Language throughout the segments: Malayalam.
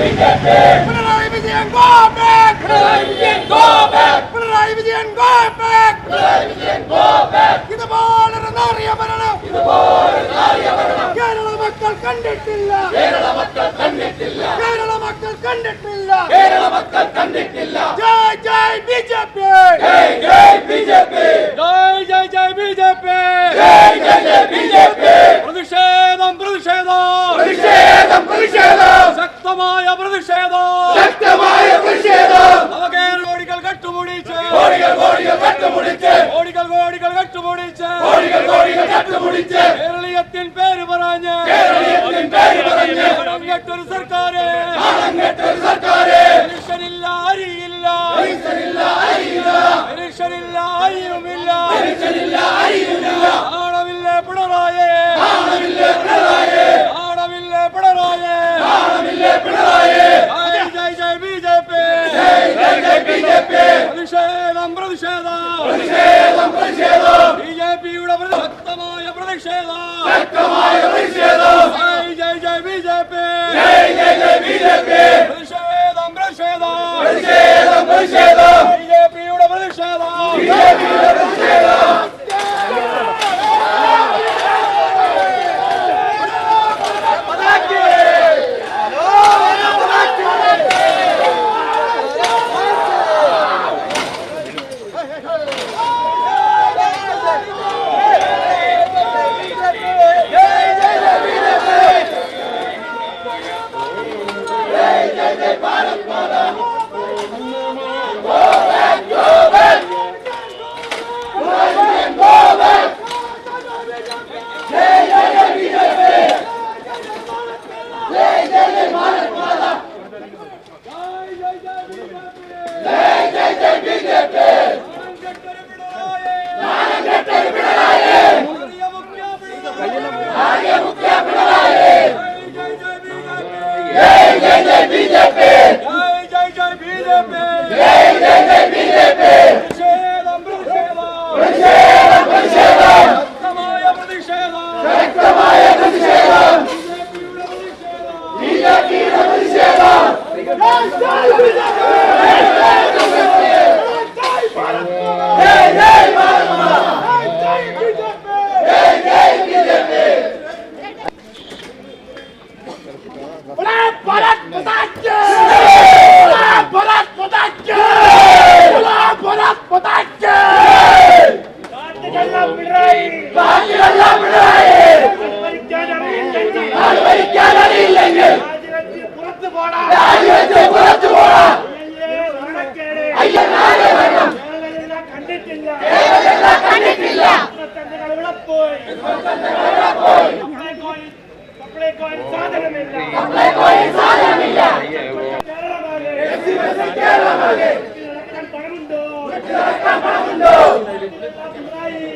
Pinarayi Vijayan go back Pinarayi Vijayan go back Pinarayi Vijayan go back Pinarayi Vijayan go back ഇതുപോലൊരു നാറിയ ഭരണം! ഇതുപോലൊരു നാറിയ കണ്ടിട്ടില്ല! കേരള കണ്ടിട്ടില്ല! കേരള കണ്ടിട്ടില്ല! കേരള കണ്ടിട്ടില്ല! ജയ് ജയ് ബിജെപി! ജയ് ജയ് ബിജെപി! ജയ് ജയ് ജയ് ബിജെപി! ജയ് ജയ് ജയ് ബിജെപി! പ്രതിഷേധം പ്രതിഷേധം! പ്രതിഷേധം പ്രതിഷേധം! ശക്തമായ പ്രതിഷേധം. ശക്തമായ പ്രതിഷേധം പ്രതിഷേധം. ബി ജെ പിയുടെ ശക്തമായ പ്രതിഷേധം. ശക്തമായ പ്രതിഷേധം. ജയ് ജയ് ജയ് ബി ജെ പി. ജയ് ജയ് ജയ് ബി ജെ പി. പ്രതിഷേധം പ്രതിഷേധം. പ്രതിഷേധം പ്രതിഷേധം.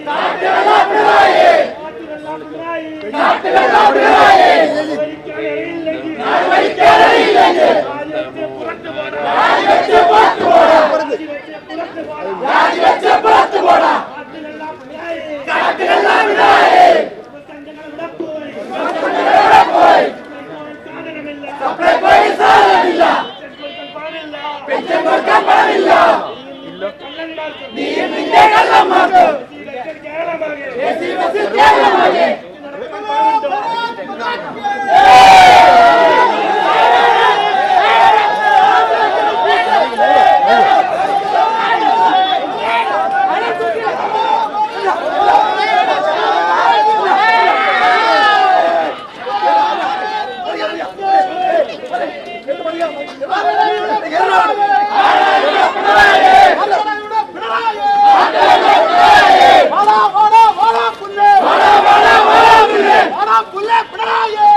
നാട്ടിലുള്ള പിണറായി നാട്ടിലുള്ള Pinarayi ¡Que viva Santiago! Yeah.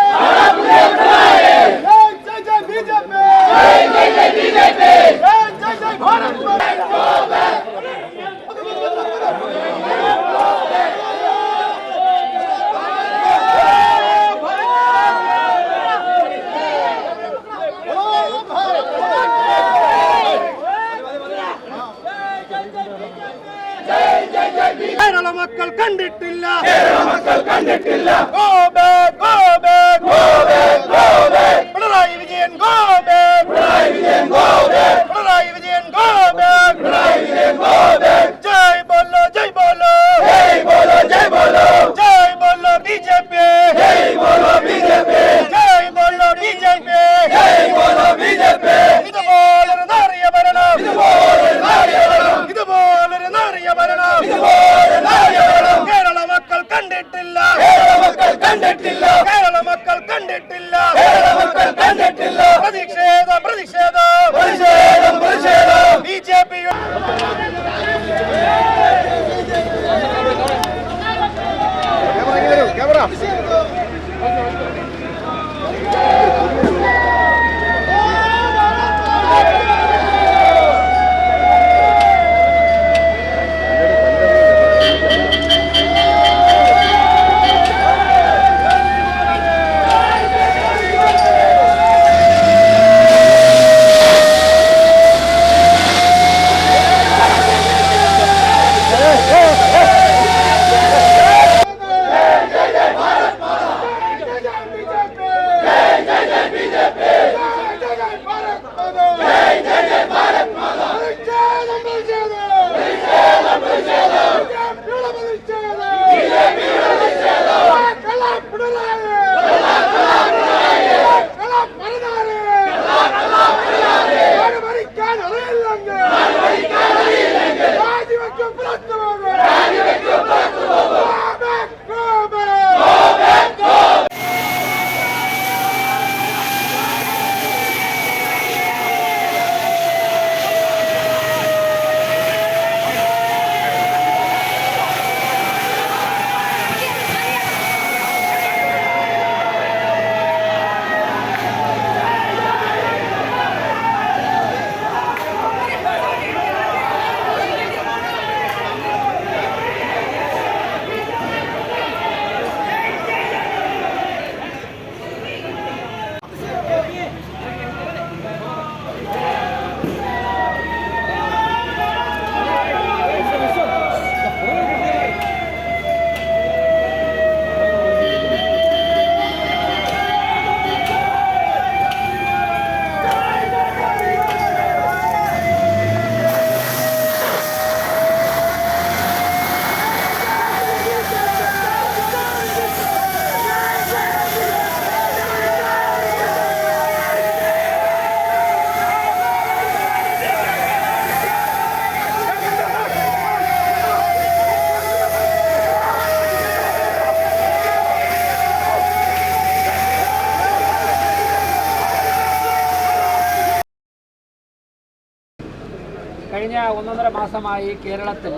ഒന്നൊന്നര മാസമായി കേരളത്തിൽ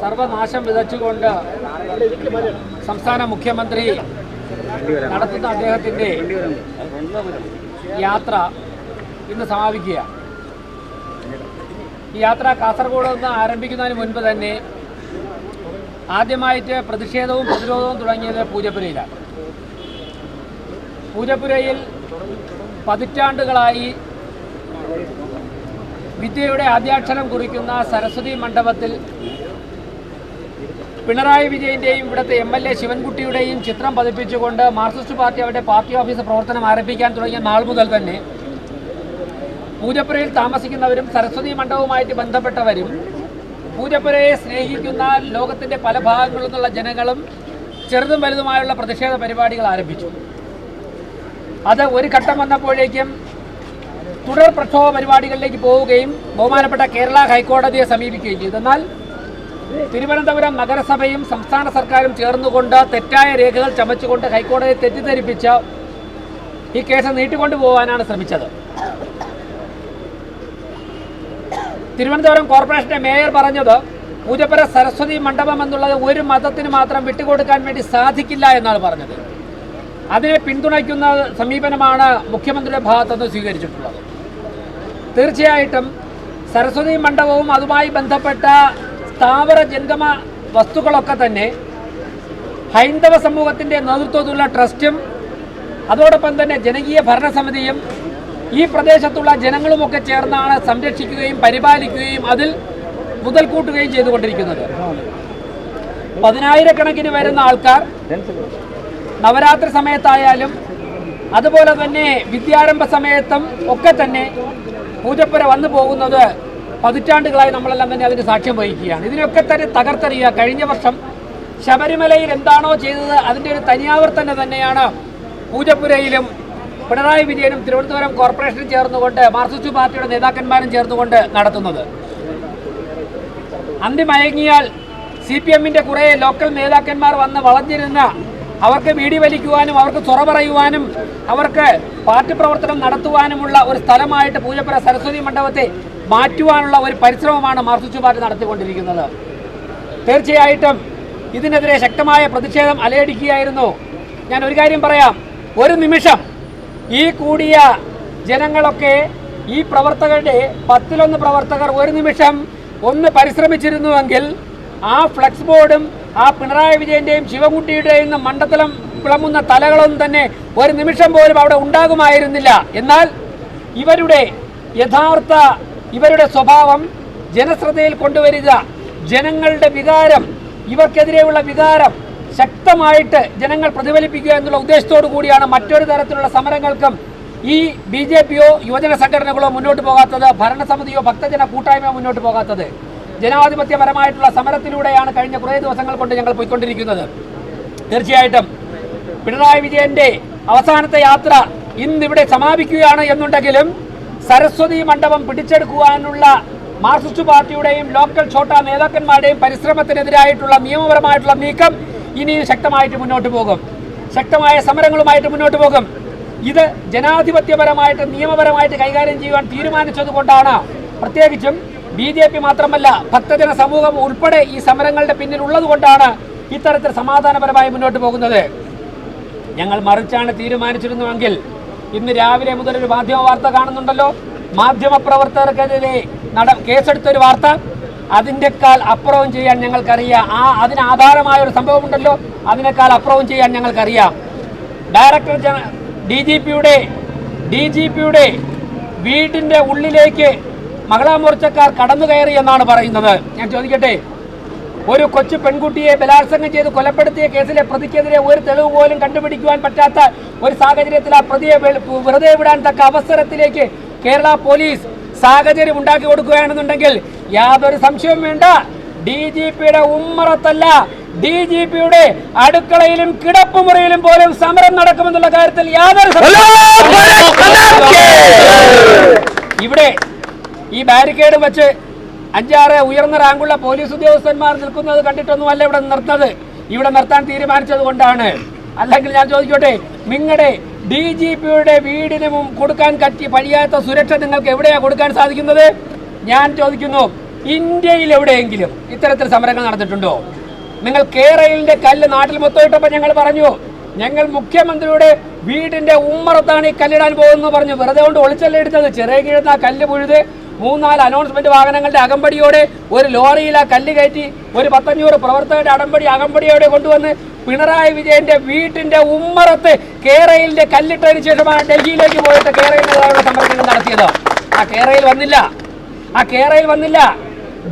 സർവനാശം വിതച്ചുകൊണ്ട് സംസ്ഥാന മുഖ്യമന്ത്രി നടത്തുന്ന അദ്ദേഹത്തിന്റെ യാത്ര ഇന്ന് സമാപിക്കുക ഈ യാത്ര കാസർഗോഡ് നിന്ന് ആരംഭിക്കുന്നതിന് മുൻപ് തന്നെ ആദ്യമായിട്ട് പ്രതിഷേധവും പ്രതിരോധവും തുടങ്ങിയത് പൂജപ്പുരയിലാണ്. പൂജപ്പുരയിൽ പതിറ്റാണ്ടുകളായി വിദ്യയുടെ ആദ്യാക്ഷരം കുറിക്കുന്ന സരസ്വതി മണ്ഡപത്തിൽ പിണറായി വിജയന്റെയും ഇവിടുത്തെ എം എൽ എ ശിവൻകുട്ടിയുടെയും ചിത്രം പതിപ്പിച്ചുകൊണ്ട് മാർക്സിസ്റ്റ് പാർട്ടി അവരുടെ പാർട്ടി ഓഫീസ് പ്രവർത്തനം ആരംഭിക്കാൻ തുടങ്ങിയ നാൾ മുതൽ തന്നെ പൂജപ്പുരയിൽ താമസിക്കുന്നവരും സരസ്വതി മണ്ഡപവുമായിട്ട് ബന്ധപ്പെട്ടവരും പൂജപ്പുരയെ സ്നേഹിക്കുന്ന ലോകത്തിന്റെ പല ഭാഗങ്ങളിൽ നിന്നുള്ള ജനങ്ങളും ചെറുതും വലുതുമായുള്ള പ്രതിഷേധ പരിപാടികൾ ആരംഭിച്ചു. അത് ഒരു ഘട്ടം വന്നപ്പോഴേക്കും തുടർ പ്രക്ഷോഭ പരിപാടികളിലേക്ക് പോവുകയും ബഹുമാനപ്പെട്ട കേരള ഹൈക്കോടതിയെ സമീപിക്കുകയും ചെയ്തു. എന്നാൽ തിരുവനന്തപുരം നഗരസഭയും സംസ്ഥാന സർക്കാരും ചേർന്നുകൊണ്ട് തെറ്റായ രേഖകൾ ചമച്ചുകൊണ്ട് ഹൈക്കോടതിയെ തെറ്റിദ്ധരിപ്പിച്ച് ഈ കേസ് നീട്ടിക്കൊണ്ടു പോകാനാണ് ശ്രമിച്ചത്. തിരുവനന്തപുരം കോർപ്പറേഷന്റെ മേയർ പറഞ്ഞത് പൂജപ്പുര സരസ്വതി മണ്ഡപം എന്നുള്ളത് ഒരു മതത്തിന് മാത്രം വിട്ടുകൊടുക്കാൻ വേണ്ടി സാധിക്കില്ല എന്നാണ് പറഞ്ഞത്. അതിനെ പിന്തുണയ്ക്കുന്ന സമീപനമാണ് മുഖ്യമന്ത്രിയുടെ ഭാഗത്തുനിന്ന് സ്വീകരിച്ചിട്ടുള്ളത്. തീർച്ചയായിട്ടും സരസ്വതി മണ്ഡപവും അതുമായി ബന്ധപ്പെട്ട സ്ഥാവര ജംഗമ വസ്തുക്കളൊക്കെ തന്നെ ഹൈന്ദവ സമൂഹത്തിന്റെ നേതൃത്വത്തിലുള്ള ട്രസ്റ്റും അതോടൊപ്പം തന്നെ ജനകീയ ഭരണസമിതിയും ഈ പ്രദേശത്തുള്ള ജനങ്ങളുമൊക്കെ ചേർന്നാണ് സംരക്ഷിക്കുകയും പരിപാലിക്കുകയും അതിൽ മുതൽക്കൂട്ടുകയും ചെയ്തുകൊണ്ടിരിക്കുന്നത്. പതിനായിരക്കണക്കിന് വരുന്ന ആൾക്കാർ നവരാത്രി സമയത്തായാലും അതുപോലെ തന്നെ വിദ്യാരംഭ സമയത്തും ഒക്കെ തന്നെ പൂജപ്പുര വന്നു പോകുന്നത് പതിറ്റാണ്ടുകളായി നമ്മളെല്ലാം തന്നെ അതിന് സാക്ഷ്യം വഹിക്കുകയാണ്. ഇതിനൊക്കെ തന്നെ തകർത്തെറിയുക. കഴിഞ്ഞ വർഷം ശബരിമലയിൽ എന്താണോ ചെയ്തത് അതിന്റെ ഒരു തനിയാവർത്തന തന്നെയാണ് പൂജപ്പുരയിലും പിണറായി വിജയനും തിരുവനന്തപുരം കോർപ്പറേഷനും ചേർന്നുകൊണ്ട് മാർക്സിസ്റ്റ് പാർട്ടിയുടെ നേതാക്കന്മാരും ചേർന്നുകൊണ്ട് നടത്തുന്നത്. അന്തിമയങ്ങിയാൽ സി പി എമ്മിന്റെ കുറേ ലോക്കൽ നേതാക്കന്മാർ വന്ന് വളഞ്ഞിരുന്ന അവർക്ക് വീടി വലിക്കുവാനും അവർക്ക് തുറ പറയുവാനും അവർക്ക് പാർട്ടി പ്രവർത്തനം നടത്തുവാനുമുള്ള ഒരു സ്ഥലമായിട്ട് പൂജപ്പുര സരസ്വതി മണ്ഡപത്തെ മാറ്റുവാനുള്ള ഒരു പരിശ്രമമാണ് മാർസിച്ചു പാർട്ടി നടത്തിക്കൊണ്ടിരിക്കുന്നത്. തീർച്ചയായിട്ടും ഇതിനെതിരെ ശക്തമായ പ്രതിഷേധം അലയടിക്കുകയായിരുന്നു. ഞാൻ ഒരു കാര്യം പറയാം. ഒരു നിമിഷം. ഈ കൂടിയ ജനങ്ങളൊക്കെ ഈ പ്രവർത്തകരുടെ പത്തിലൊന്ന് പ്രവർത്തകർ ഒരു നിമിഷം ഒന്ന് പരിശ്രമിച്ചിരുന്നുവെങ്കിൽ ആ ഫ്ലെക്സ് ബോർഡും ആ പിണറായി വിജയന്റെയും ശിവകുട്ടിയുടെയും മണ്ഡലം വിളമ്പുന്ന തലകളൊന്നും തന്നെ ഒരു നിമിഷം പോലും അവിടെ ഉണ്ടാകുമായിരുന്നില്ല. എന്നാൽ ഇവരുടെ യഥാർത്ഥ ഇവരുടെ സ്വഭാവം ജനശ്രദ്ധയിൽ കൊണ്ടുവരിക ജനങ്ങളുടെ വികാരം ഇവർക്കെതിരെയുള്ള വികാരം ശക്തമായിട്ട് ജനങ്ങൾ പ്രതിഫലിപ്പിക്കുക എന്നുള്ള ഉദ്ദേശത്തോടു കൂടിയാണ് മറ്റൊരു തരത്തിലുള്ള സമരങ്ങൾക്കും ഈ ബി ജെ പിയോ യുവജന സംഘടനകളോ മുന്നോട്ട് പോകാത്തത് ഭരണസമിതിയോ ഭക്തജന കൂട്ടായ്മയോ മുന്നോട്ട് പോകാത്തത്. ജനാധിപത്യപരമായിട്ടുള്ള സമരത്തിലൂടെയാണ് കഴിഞ്ഞ കുറേ ദിവസങ്ങൾ കൊണ്ട് ഞങ്ങൾ പോയിക്കൊണ്ടിരിക്കുന്നത്. തീർച്ചയായിട്ടും പിണറായി വിജയന്റെ അവസാനത്തെ യാത്ര ഇന്നിവിടെ സമാപിക്കുകയാണ് എന്നുണ്ടെങ്കിലും സരസ്വതി മണ്ഡപം പിടിച്ചെടുക്കുവാനുള്ള മാർക്സിസ്റ്റ് പാർട്ടിയുടെയും ലോക്കൽ ഛോട്ട നേതാക്കന്മാരുടെയും പരിശ്രമത്തിനെതിരായിട്ടുള്ള നിയമപരമായിട്ടുള്ള നീക്കം ഇനിയും ശക്തമായിട്ട് മുന്നോട്ട് പോകും. ശക്തമായ സമരങ്ങളുമായിട്ട് മുന്നോട്ട് പോകും. ഇത് ജനാധിപത്യപരമായിട്ട് നിയമപരമായിട്ട് കൈകാര്യം ചെയ്യുവാൻ തീരുമാനിച്ചതുകൊണ്ടാണ് പ്രത്യേകിച്ചും ബി ജെ പി മാത്രമല്ല ഭക്തജന സമൂഹം ഉൾപ്പെടെ ഈ സമരങ്ങളുടെ പിന്നിലുള്ളത് കൊണ്ടാണ് ഇത്തരത്തിൽ സമാധാനപരമായി മുന്നോട്ട് പോകുന്നത്. ഞങ്ങൾ മറിച്ചാണ് തീരുമാനിച്ചിരുന്നുവെങ്കിൽ ഇന്ന് രാവിലെ മുതൽ ഒരു മാധ്യമ വാർത്ത കാണുന്നുണ്ടല്ലോ. മാധ്യമ പ്രവർത്തകർക്കെതിരെ നട കേസെടുത്തൊരു വാർത്ത. അതിന്റെക്കാൾ അപ്പുറവും ചെയ്യാൻ ഞങ്ങൾക്കറിയാം. ആ അതിന് ആധാരമായ ഒരു സംഭവമുണ്ടല്ലോ. അതിനേക്കാൾ അപ്പുറവും ചെയ്യാൻ ഞങ്ങൾക്കറിയാം. ഡയറക്ടർ ജന ഡി ജി പിയുടെ ഡി ജി പിയുടെ വീടിന്റെ ഉള്ളിലേക്ക് മഹിളാ മോർച്ചക്കാർ കടന്നു കയറി എന്നാണ് പറയുന്നത്. ഞാൻ ചോദിക്കട്ടെ ഒരു കൊച്ചു പെൺകുട്ടിയെ ബലാത്സംഗം ചെയ്ത് കൊലപ്പെടുത്തിയ കേസിലെ പ്രതിക്കെതിരെ ഒരു തെളിവ് പോലും കണ്ടുപിടിക്കുവാൻ പറ്റാത്ത ഒരു സാഹചര്യത്തിൽ ആ പ്രതിയെ വെറുതെ വിടാൻ തക്ക അവസരത്തിലേക്ക് കേരള പോലീസ് സാഹചര്യം ഉണ്ടാക്കി കൊടുക്കുകയാണെന്നുണ്ടെങ്കിൽ യാതൊരു സംശയവും വേണ്ട. ഡി ജി പിയുടെ ഉമ്മറത്തല്ല ഡി ജി പിയുടെ അടുക്കളയിലും കിടപ്പുമുറിയിലും പോലും സമരം നടക്കുമെന്നുള്ള കാര്യത്തിൽ യാതൊരു ഇവിടെ ഈ ബാരിക്കേഡ് വെച്ച് അഞ്ചാറ് ഉയർന്ന റാങ്കുള്ള പോലീസ് ഉദ്യോഗസ്ഥന്മാർ നിൽക്കുന്നത് കണ്ടിട്ടൊന്നുമല്ല ഇവിടെ നിർത്തുന്നത്. ഇവിടെ നിർത്താൻ തീരുമാനിച്ചത് കൊണ്ടാണ്. അല്ലെങ്കിൽ ഞാൻ ചോദിക്കട്ടെ നിങ്ങളുടെ ഡി ജി പിയുടെ വീടിന് കൊടുക്കാൻ കറ്റി പഴിയാത്ത സുരക്ഷ നിങ്ങൾക്ക് എവിടെയാണ് കൊടുക്കാൻ സാധിക്കുന്നത്? ഞാൻ ചോദിക്കുന്നു ഇന്ത്യയിൽ എവിടെയെങ്കിലും ഇത്തരത്തിൽ സമരങ്ങൾ നടന്നിട്ടുണ്ടോ? നിങ്ങൾ കേരളിന്റെ കല്ല് നാട്ടിൽ മൊത്തം ഇട്ടപ്പോൾ ഞങ്ങൾ പറഞ്ഞു ഞങ്ങൾ മുഖ്യമന്ത്രിയുടെ വീടിന്റെ ഉമ്മറത്താണ് ഈ കല്ലിടാൻ പോകുന്നത് പറഞ്ഞു. വെറുതെ കൊണ്ട് ഒളിച്ചല്ലേ എടുത്തത്. ചെറിയ കീഴുന്ന കല്ല് പുഴുത് മൂന്നാൽ അനൗൺസ്മെന്റ് വാഹനങ്ങളുടെ അകമ്പടിയോടെ ഒരു ലോറിയിൽ ആ കല്ല് കയറ്റി ഒരു പത്തഞ്ഞൂറ് പ്രവർത്തകരുടെ അടമ്പടി അകമ്പടിയോടെ കൊണ്ടുവന്ന് പിണറായി വിജയന്റെ വീട്ടിന്റെ ഉമ്മറത്ത് കേരളിന്റെ കല്ലിട്ടതിന് ശേഷമാണ് ഡൽഹിയിലേക്ക് പോയിട്ട് കേരളത്തിലുള്ള സമരങ്ങൾ നടത്തിയത്. ആ കേരളയിൽ വന്നില്ല. ആ കേരളയിൽ വന്നില്ല.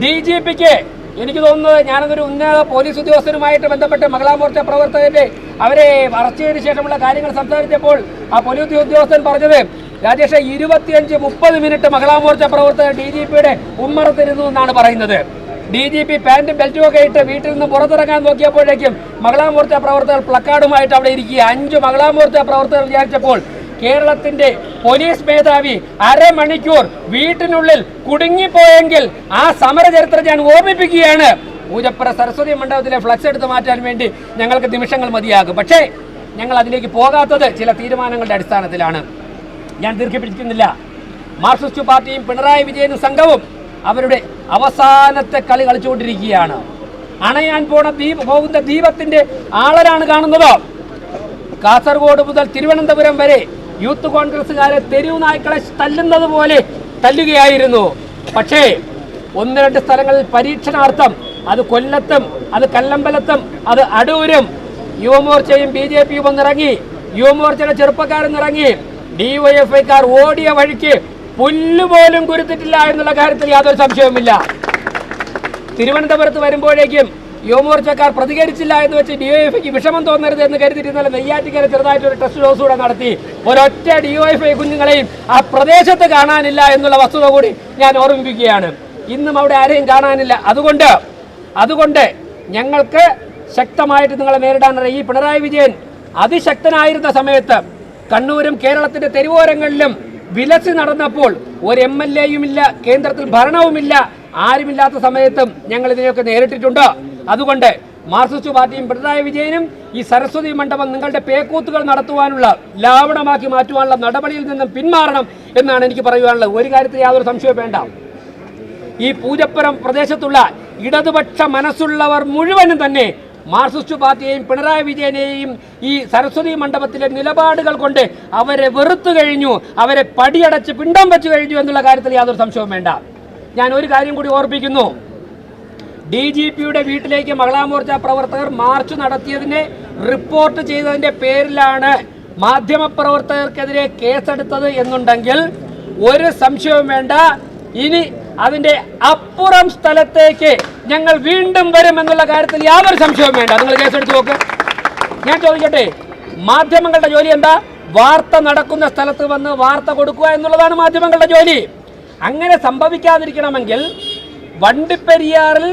ഡി ജി പിക്ക് എനിക്ക് തോന്നുന്നത് ഞാനതൊരു ഉന്നത പോലീസ് ഉദ്യോഗസ്ഥരുമായിട്ട് ബന്ധപ്പെട്ട് മഹിളാ മോർച്ച പ്രവർത്തകരുടെ അവരെ അറസ്റ്റ് ചെയ്തതിനു ശേഷമുള്ള കാര്യങ്ങൾ സംസാരിച്ചപ്പോൾ ആ പോലീസ് ഉദ്യോഗസ്ഥൻ പറഞ്ഞത് രാജേഷ് ഇരുപത്തിയഞ്ച് മുപ്പത് മിനിറ്റ് മഹിളാ മോർച്ച പ്രവർത്തകർ ഡി ജി പിയുടെ ഉമ്മറത്തിരുന്നു എന്നാണ് പറയുന്നത്. ഡി ജി പി പാന്റും ബെൽറ്റും ഒക്കെ ഇട്ട് വീട്ടിൽ നിന്ന് പുറത്തിറങ്ങാൻ നോക്കിയപ്പോഴേക്കും മഹിളാ മോർച്ച പ്രവർത്തകർ പ്ലക്കാർഡുമായിട്ട് അവിടെ ഇരിക്കുക. അഞ്ച് മഹിളാ മോർച്ച പ്രവർത്തകർ വിചാരിച്ചപ്പോൾ കേരളത്തിന്റെ പോലീസ് മേധാവി അരമണിക്കൂർ വീട്ടിനുള്ളിൽ കുടുങ്ങിപ്പോയെങ്കിൽ ആ സമര ചരിത്രം ഞാൻ ഓർമ്മിപ്പിക്കുകയാണ്. പൂജപ്പുര സരസ്വതി മണ്ഡപത്തിലെ ഫ്ലക്സ് എടുത്ത് മാറ്റാൻ വേണ്ടി ഞങ്ങൾക്ക് നിമിഷങ്ങൾ മതിയാകും. പക്ഷേ ഞങ്ങൾ അതിലേക്ക് പോകാത്തത് ചില തീരുമാനങ്ങളുടെ അടിസ്ഥാനത്തിലാണ്. ഞാൻ ദീർഘിപ്പിക്കുന്നില്ല മാർക്സിസ്റ്റ് പാർട്ടിയും പിണറായി വിജയനും സംഘവും അവരുടെ അവസാനത്തെ കളി കളിച്ചുകൊണ്ടിരിക്കുകയാണ്. അണയാൻ പോണ ദീപ പോകുന്ന ദീപത്തിന്റെ ആളരാണ് കാണുന്നത്. കാസർഗോഡ് മുതൽ തിരുവനന്തപുരം വരെ യൂത്ത് കോൺഗ്രസ്സുകാരെ തെരുവ് നായ്ക്കളെ തല്ലുന്നത് പോലെ തല്ലുകയായിരുന്നു. പക്ഷേ ഒന്ന് രണ്ട് സ്ഥലങ്ങളിൽ പരീക്ഷണാർത്ഥം അത് കൊല്ലത്തും അത് കല്ലമ്പലത്തും അത് അടൂരും യുവമോർച്ചയും ബി ജെ പിയും ഒന്നിറങ്ങി യുവമോർച്ചയുടെ ചെറുപ്പക്കാരെന്നിറങ്ങി ഡിവൈഎഫ്ഐക്കാർ ഓടിയ വഴിക്ക് പുല്ലുപോലും കുരുത്തിട്ടില്ല എന്നുള്ള കാര്യത്തിൽ യാതൊരു സംശയവുമില്ല. തിരുവനന്തപുരത്ത് വരുമ്പോഴേക്കും യുവമോർച്ചക്കാർ പ്രതികരിച്ചില്ല എന്ന് വെച്ച് ഡിവൈഎഫ്ഐക്ക് വിഷമം തോന്നരുത് എന്ന് കരുതിയിട്ട് നെയ്യാറ്റിക്കര ചെറുതായിട്ട് ഒരു ടെസ്റ്റ് ഡോസ് കൂടെ നടത്തി. ഒരൊറ്റ ഡിവൈഎഫ്ഐ കുഞ്ഞുങ്ങളെയും ആ പ്രദേശത്ത് കാണാനില്ല എന്നുള്ള വസ്തുത കൂടി ഞാൻ ഓർമ്മിപ്പിക്കുകയാണ്. ഇന്നും അവിടെ ആരെയും കാണാനില്ല. അതുകൊണ്ട് അതുകൊണ്ട് ഞങ്ങൾക്ക് ശക്തമായിട്ട് നിങ്ങളെ നേരിടാനുള്ള ഈ പിണറായി വിജയൻ അതിശക്തനായിരുന്ന സമയത്ത് കണ്ണൂരും കേരളത്തിന്റെ തെരുവോരങ്ങളിലും വിലസി നടന്നപ്പോൾ ഒരു എം എൽ എയും ഇല്ല കേന്ദ്രത്തിൽ ഭരണവുമില്ല ആരുമില്ലാത്ത സമയത്തും ഞങ്ങൾ ഇതിനെയൊക്കെ നേരിട്ടിട്ടുണ്ട്. അതുകൊണ്ട് മാർക്സിസ്റ്റ് പാർട്ടിയും പിണറായി വിജയനും ഈ സരസ്വതി മണ്ഡപം നിങ്ങളുടെ പേക്കൂത്തുകൾ നടത്തുവാനുള്ള ലാവണമാക്കി മാറ്റുവാനുള്ള നടപടിയിൽ നിന്നും പിന്മാറണം എന്നാണ് എനിക്ക് പറയുവാനുള്ളത്. ഒരു കാര്യത്തിൽ യാതൊരു സംശയവും വേണ്ട. ഈ പൂജപ്പുരം പ്രദേശത്തുള്ള ഇടതുപക്ഷ മനസ്സുള്ളവർ മുഴുവനും തന്നെ മാർക്സിസ്റ്റ് പാർട്ടിയെയും പിണറായി വിജയനെയും ഈ സരസ്വതി മണ്ഡപത്തിലെ നിലപാടുകൾ കൊണ്ട് അവരെ വെറുത്തു കഴിഞ്ഞു അവരെ പടിയടച്ച് പിണ്ടം വെച്ചു കഴിഞ്ഞു എന്നുള്ള കാര്യത്തിൽ യാതൊരു സംശയവും വേണ്ട. ഞാൻ ഒരു കാര്യം കൂടി ഓർപ്പിക്കുന്നു. ഡി ജി പിയുടെ വീട്ടിലേക്ക് മഹിളാ മോർച്ച പ്രവർത്തകർ മാർച്ച് നടത്തിയതിനെ റിപ്പോർട്ട് ചെയ്തതിന്റെ പേരിലാണ് മാധ്യമപ്രവർത്തകർക്കെതിരെ കേസെടുത്തത് എന്നുണ്ടെങ്കിൽ ഒരു സംശയവും വേണ്ട. ഇനി അതിന്റെ അപ്പുറം സ്ഥലത്തേക്ക് ഞങ്ങൾ വീണ്ടും വരും എന്നുള്ള കാര്യത്തിൽ യാതൊരു സംശയവും വേണ്ട. നിങ്ങൾ കേസെടുത്ത് നോക്ക്. ഞാൻ ചോദിക്കട്ടെ മാധ്യമങ്ങളുടെ ജോലി എന്താ? വാർത്ത നടക്കുന്ന സ്ഥലത്ത് വന്ന് വാർത്ത കൊടുക്കുക എന്നുള്ളതാണ് മാധ്യമങ്ങളുടെ ജോലി. അങ്ങനെ സംഭവിക്കാതിരിക്കണമെങ്കിൽ വണ്ടിപ്പെരിയാറിൽ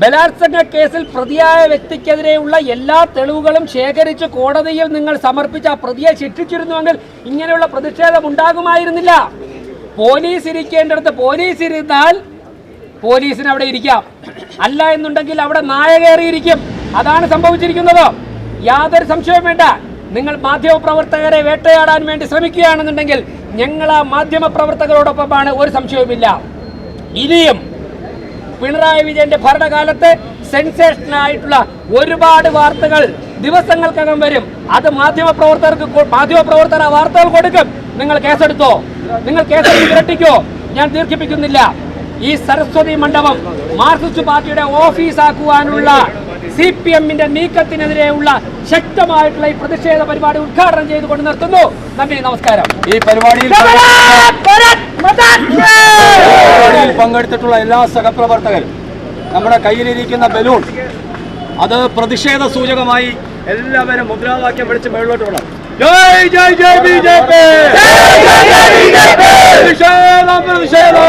ബലാത്സംഗ കേസിൽ പ്രതിയായ വ്യക്തിക്കെതിരെയുള്ള എല്ലാ തെളിവുകളും ശേഖരിച്ച് കോടതിയിൽ നിങ്ങൾ സമർപ്പിച്ച ആ പ്രതിയെ ശിക്ഷിച്ചിരുന്നുവെങ്കിൽ ഇങ്ങനെയുള്ള പ്രതിഷേധം ഉണ്ടാകുമായിരുന്നില്ല. പോലീസ് ഇരിക്കേണ്ടടുത്ത് പോലീസ് ഇരുന്നാൽ പോലീസിന് അവിടെ ഇരിക്കാം. അല്ല എന്നുണ്ടെങ്കിൽ അവിടെ നായ കയറിയിരിക്കും. അതാണ് സംഭവിച്ചിരിക്കുന്നത്. യാതൊരു സംശയവും വേണ്ട. നിങ്ങൾ മാധ്യമപ്രവർത്തകരെ വേട്ടയാടാൻ വേണ്ടി ശ്രമിക്കുകയാണെന്നുണ്ടെങ്കിൽ ഞങ്ങൾ ആ മാധ്യമപ്രവർത്തകരോടൊപ്പമാണ് ഒരു സംശയവുമില്ല. ഇനിയും പിണറായി വിജയന്റെ ഭരണകാലത്ത് സെൻസേഷനായിട്ടുള്ള ഒരുപാട് വാർത്തകൾ ദിവസങ്ങൾക്കകം വരും. അത് മാധ്യമപ്രവർത്തകർക്ക് മാധ്യമ മാധ്യമപ്രവർത്തകർ ആ വാർത്തകൾ കൊടുക്കും. നിങ്ങൾ കേസെടുത്തോ? നിങ്ങൾ കേസെടുത്ത് ഇരട്ടിക്കോ ഞാൻ ദീർഘിപ്പിക്കുന്നില്ല. ഈ സരസ്വതി മണ്ഡപം മാർക്സിസ്റ്റ് പാർട്ടിയുടെ ഓഫീസ് ആക്കുവാനുള്ള സി പി എമ്മിന്റെ നീക്കത്തിനെതിരെയുള്ള ശക്തമായിട്ടുള്ള ഈ പ്രതിഷേധ പരിപാടി ഉദ്ഘാടനം ചെയ്തുകൊണ്ട് നിർത്തുന്നു. നന്ദി നമസ്കാരം. ഈ പരിപാടിയിൽ പരിപാടിയിൽ പങ്കെടുത്തിട്ടുള്ള എല്ലാ സഹപ്രവർത്തകരും നമ്മുടെ കയ്യിലിരിക്കുന്ന ബലൂൺ അത് പ്രതിഷേധ സൂചകമായി എല്ലാവരും മുദ്രാവാക്യം വിളിച്ച് മേളിലോട്ട് വിടാം ജയ് ജയ് ജയ് ബി ജെ പി പ്രതിഷേധം പ്രതിഷേധം